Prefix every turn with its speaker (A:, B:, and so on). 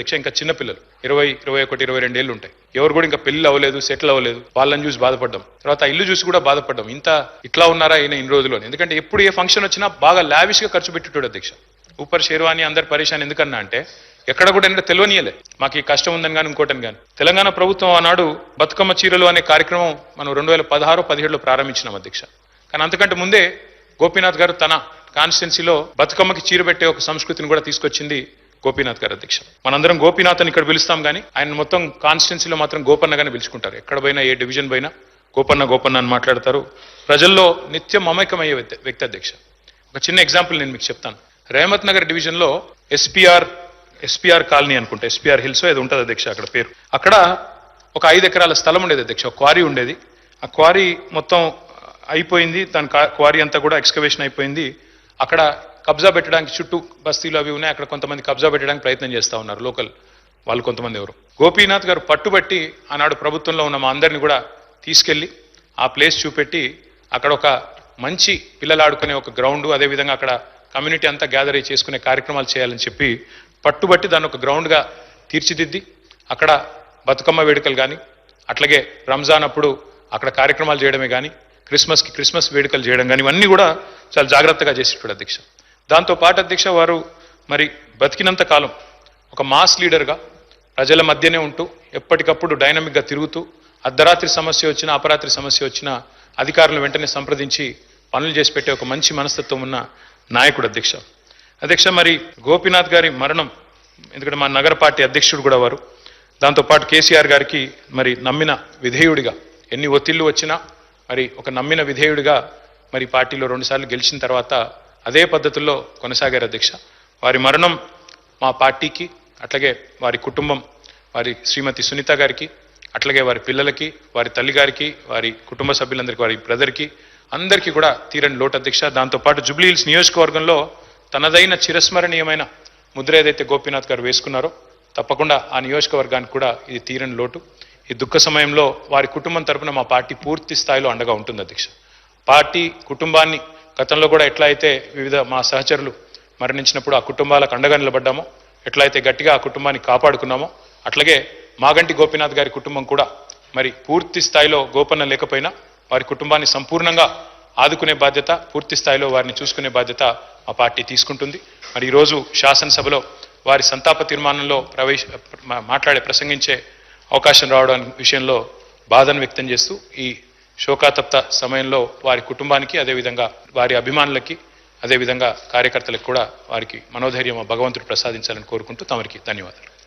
A: దీక్ష ఇంకా చిన్న పిల్లలు. ఇరవై ఇరవై ఒకటి ఇరవై రెండు ఏళ్ళు ఉంటాయి. ఎవరు కూడా ఇంకా పెళ్ళి అవ్వలేదు సెటిల్ అవ్వలేదు. వాళ్ళని చూసి బాధపడ్డాం. తర్వాత ఇల్లు చూసి కూడా బాధపడ్డాం. ఇంత ఇట్లా ఉన్నారా ఈయన ఇన్ని రోజుల్లో ఎందుకంటే ఎప్పుడు ఏ ఫంక్షన్ వచ్చినా బాగా లావిష్గా ఖర్చు పెట్టేటోడు అధ్యక్ష ఊపర్ షేర్వాణి అందరు పరేషాన్ ఎందుకన్నా అంటే ఎక్కడ కూడా ఏంటంటే తెలియనియలే. మాకు ఈ కష్టం ఉందని కానీ ఇంకోటని కానీ తెలంగాణ ప్రభుత్వం ఆనాడు బతుకమ్మ చీరలు అనే కార్యక్రమం మనం రెండు వేల పదహారు పదిహేడులో ప్రారంభించినాం అధ్యక్ష కానీ అంతకంటే ముందే గోపీనాథ్ గారు తన కాన్స్టిట్యున్సీలో బతుకమ్మకి చీర పెట్టే ఒక సంస్కృతిని కూడా తీసుకొచ్చింది గోపీనాథ్ గారు అధ్యక్ష. మనందరం గోపీనాథ్ అని ఇక్కడ పిలుస్తాం కానీ ఆయన మొత్తం కాన్స్టిట్యున్సీలో మాత్రం గోపన్నగానే పిలుచుకుంటారు. ఎక్కడ పోయినా ఏ డివిజన్ పోయినా గోపన్న గోపన్న అని మాట్లాడతారు. ప్రజల్లో నిత్యం మమైకమయ్యే వ్యక్తి- వ్యక్తి అధ్యక్ష. ఒక చిన్న ఎగ్జాంపుల్ నేను మీకు చెప్తాను. రేమత్ నగర్ డివిజన్లో ఎస్పీఆర్ ఎస్పీఆర్ కాలనీ అనుకుంటా. ఎస్పీఆర్ హిల్స్ ఏదో ఉంటుంది అధ్యక్ష అక్కడ పేరు. అక్కడ ఒక ఐదు ఎకరాల స్థలం ఉండేది అధ్యక్ష ఒక క్వారీ ఉండేది. ఆ క్వారీ మొత్తం అయిపోయింది. దాని కా- క్వారీ అంతా కూడా ఎక్స్కవేషన్ అయిపోయింది. అక్కడ కబ్జా పెట్టడానికి చుట్టూ బస్తీలు అవి ఉన్నాయి. అక్కడ కొంతమంది కబ్జా పెట్టడానికి ప్రయత్నం చేస్తూ ఉన్నారు. లోకల్ వాళ్ళు కొంతమంది ఎవరు. గోపీనాథ్ గారు పట్టుబట్టి ఆనాడు ప్రభుత్వంలో ఉన్న మా అందరిని కూడా తీసుకెళ్ళి ఆ ప్లేస్ చూపెట్టి అక్కడ ఒక మంచి పిల్లలు ఆడుకునే ఒక గ్రౌండ్ అదేవిధంగా అక్కడ కమ్యూనిటీ అంతా గ్యాదర్ అయ్యి చేసుకునే కార్యక్రమాలు చేయాలని చెప్పి పట్టుబట్టి దాన్ని ఒక గ్రౌండ్గా తీర్చిదిద్ది. అక్కడ బతుకమ్మ వేడుకలు కానీ అట్లాగే రంజాన్ అప్పుడు అక్కడ కార్యక్రమాలు చేయడమే కానీ క్రిస్మస్కి క్రిస్మస్ వేడుకలు చేయడం కానీ ఇవన్నీ కూడా చాలా జాగ్రత్తగా చేసేటప్పుడు అధ్యక్ష. దాంతో పాటు అధ్యక్ష వారు మరి బతికినంత కాలం ఒక మాస్ లీడర్గా ప్రజల మధ్యనే ఉంటూ ఎప్పటికప్పుడు డైనమిక్గా తిరుగుతూ అర్ధరాత్రి సమస్య వచ్చినా అపరాత్రి సమస్య వచ్చినా అధికారులను వెంటనే సంప్రదించి పనులు చేసి పెట్టే ఒక మంచి మనస్తత్వం ఉన్న నాయకుడు అధ్యక్ష. అధ్యక్ష మరి గోపీనాథ్ గారి మరణం ఎందుకంటే మా నగర పార్టీ అధ్యక్షుడు కూడా వారు దాంతోపాటు కేసీఆర్ గారికి మరి నమ్మిన విధేయుడిగా ఎన్ని ఒత్తిళ్ళు వచ్చినా మరి ఒక నమ్మిన విధేయుడిగా మరి పార్టీలో రెండుసార్లు గెలిచిన తర్వాత అదే పద్ధతుల్లో కొనసాగారు అధ్యక్ష. వారి మరణం మా పార్టీకి అట్లాగే వారి కుటుంబం వారి శ్రీమతి సునీత గారికి అట్లాగే వారి పిల్లలకి వారి తల్లి గారికి వారి కుటుంబ సభ్యులందరికీ వారి బ్రదర్కి అందరికీ కూడా తీరని లోటు అధ్యక్ష. దాంతోపాటు జూబ్లీ హిల్స్ నియోజకవర్గంలో తనదైన చిరస్మరణీయమైన ముద్ర ఏదైతే గోపీనాథ్ గారు వేసుకున్నారో తప్పకుండా ఆ నియోజకవర్గానికి కూడా ఇది తీరని లోటు. ఈ దుఃఖ సమయంలో వారి కుటుంబం తరపున మా పార్టీ పూర్తి స్థాయిలో అండగా ఉంటుంది అధ్యక్ష. పార్టీ కుటుంబాన్ని గతంలో కూడా ఎట్లా అయితే వివిధ మా సహచరులు మరణించినప్పుడు ఆ కుటుంబాలకు అండగా నిలబడ్డామో ఎట్లయితే గట్టిగా ఆ కుటుంబాన్ని కాపాడుకున్నామో అట్లాగే మాగంటి గోపీనాథ్ గారి కుటుంబం కూడా మరి పూర్తి స్థాయిలో గోపన్న లేకపోయినా వారి కుటుంబాన్ని సంపూర్ణంగా ఆదుకునే బాధ్యత పూర్తి స్థాయిలో వారిని చూసుకునే బాధ్యత మా పార్టీ తీసుకుంటుంది. మరి ఈరోజు శాసనసభలో వారి సంతాప తీర్మానంలో ప్రవేశ మాట్లాడే ప్రసంగించే అవకాశం రావడం విషయంలో బాధను వ్యక్తం చేస్తూ ఈ శోకాతప్త సమయంలో వారి కుటుంబానికి అదేవిధంగా వారి అభిమానులకి అదేవిధంగా కార్యకర్తలకు కూడా వారికి మనోధైర్యం భగవంతుడు ప్రసాదించాలని కోరుకుంటూ తమరికి ధన్యవాదాలు.